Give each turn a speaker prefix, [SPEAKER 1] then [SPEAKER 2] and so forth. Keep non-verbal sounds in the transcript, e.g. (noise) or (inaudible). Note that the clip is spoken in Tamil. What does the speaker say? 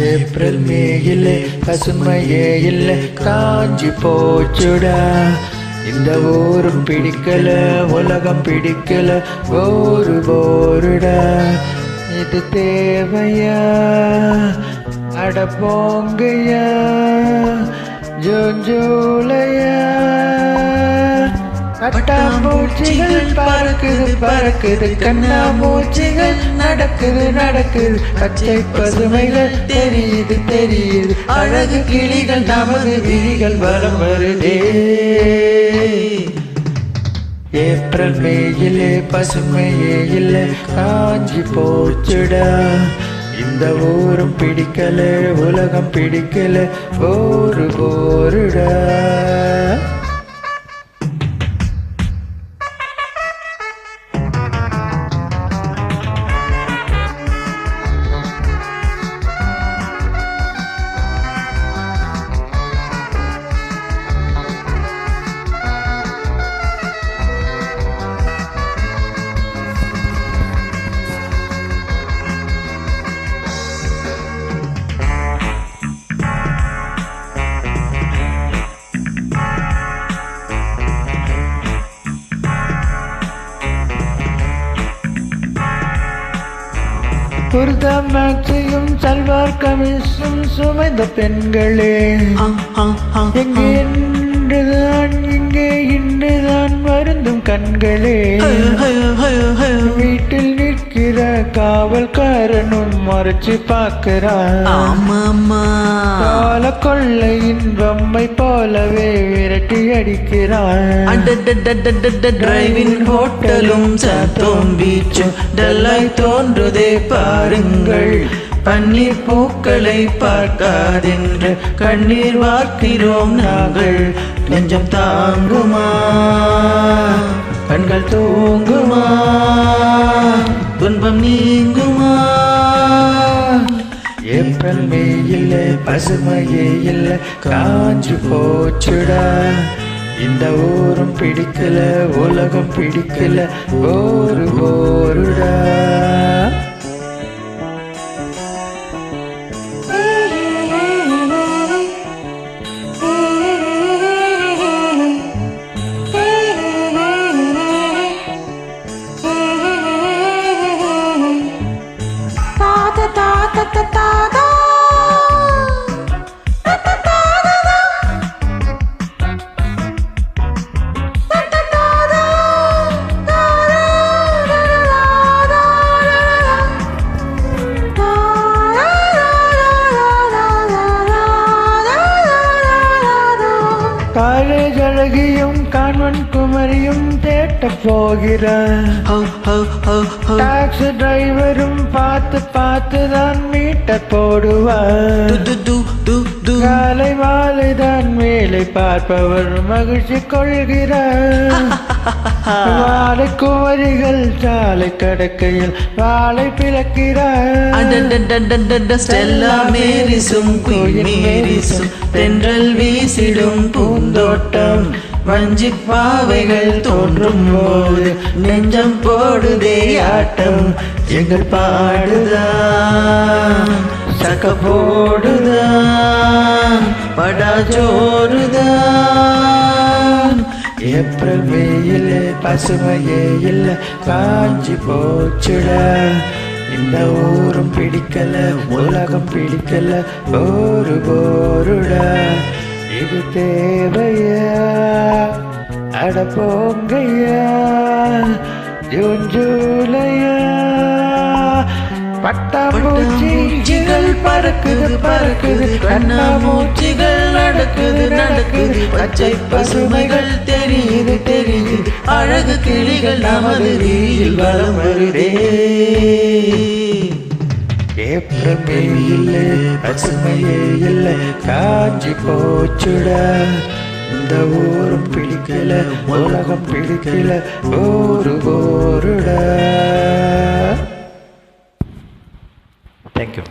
[SPEAKER 1] ஏப்ரல் மே இல்லை பசுமையே இல்லை காஞ்சி போச்சுடா. இந்த ஊரும் பிடிக்கல உலகம் பிடிக்கல போரு போருடா. இது தேவையா? அட போங்கய்யா. ஜூன் ஜூலையா. பட்டாம்பூச்சிகள் பறக்குது பறக்குது. கண்ணா கண்ணாமூச்சிகள் நடக்குது நடக்குது. பச்சை பசுமைகள் தெரியுது தெரியுது. அழகு கிளிகள் நமது விழிகள் வரம் வருதே. ஏப்ரல் மேயிலே பசுமையே இல்லை. காஞ்சி போச்சுடா. இந்த ஊரும் பிடிக்கல உலகம் பிடிக்கல. போரு போருடா. குர்தா மேக்ஸையும் சல்வார் கமிஷும் சுமைந்த பெண்களே. எங்கே இன்றுதான் இங்கே இன்றுதான் வருந்தும் கண்களே. வீட்டில் நிற்கிற காவல்காரனும் மறைச்சு பார்க்கிறான்.
[SPEAKER 2] ஆமாமா
[SPEAKER 1] கால கொள்ளையின் பொம்மை போலவே விரட்டி அடிக்கிறான்.
[SPEAKER 2] டிரைவின் ஹோட்டலும் சாத்தோம் பீச்சும் டல்லாய் தோன்றுதே பாருங்கள். பன்னீர் பூக்களை பார்க்காதென்று கண்ணீர் வார்க்கிறோம் நாங்கள். நெஞ்சம் தாங்குமா? கண்கள் தூங்குமா? துன்பம் நீங்குமா?
[SPEAKER 1] ஏப்ரல் மே இல்லை பசுமையே இல்லை காஞ்சு போச்சுடா. இந்த ஊரும் பிடிக்கல உலகம் பிடிக்கல ஒரு போருடா. கான்வன் குமரியும் தேட்ட போகிறான் டாக்ஸி டிரைவரும் பார்த்து பார்த்து தான் மீட்டர் போடுவார். காலை மாலை தான் வேலை பார்ப்பவர் மகிழ்ச்சி கொள்கிறார். (laughs) வாழை குமரிகள் சாலை கடக்கையில் வாழை பிளக்கிறார்.
[SPEAKER 2] மேரிசும் குயின் மேரிசும் தென்றல் வீசிடும் பூந்தோட்டம். வஞ்சி பாவைகள் தோன்றும் போது நெஞ்சம் போடுதே ஆட்டம். எங்கள் பாடுதான் சக்க போடுதான் படா ஜோறுதான்
[SPEAKER 1] ஏப்ரல் வெயில் பசுமையே இல்லை காஞ்சி போச்சுட. இந்த ஊரும் பிடிக்கல உலகம் பிடிக்கல போரு போருட. இது தேவையா? அட போங்கய்யா ஜூன் ஜூலையா? பட்டாம்பூச்சிகள் பறக்குது பறக்குது. கண்ணாமூச்சிகள் நடக்குது நடக்குது. பச்சை பசுமைகள் தெரியுது தெரியுது.
[SPEAKER 2] அழகு கிளிகள் நமது வீதியில் வளம் வருதே.
[SPEAKER 1] ஏப்ரமே இல்லை பசுமையே இல்லை. காஞ்சி போச்சுடா இந்த ஊரும் பிடிக்கல உலகம் பிடிக்கல ஒரு ஓருடா தேங்க்யூ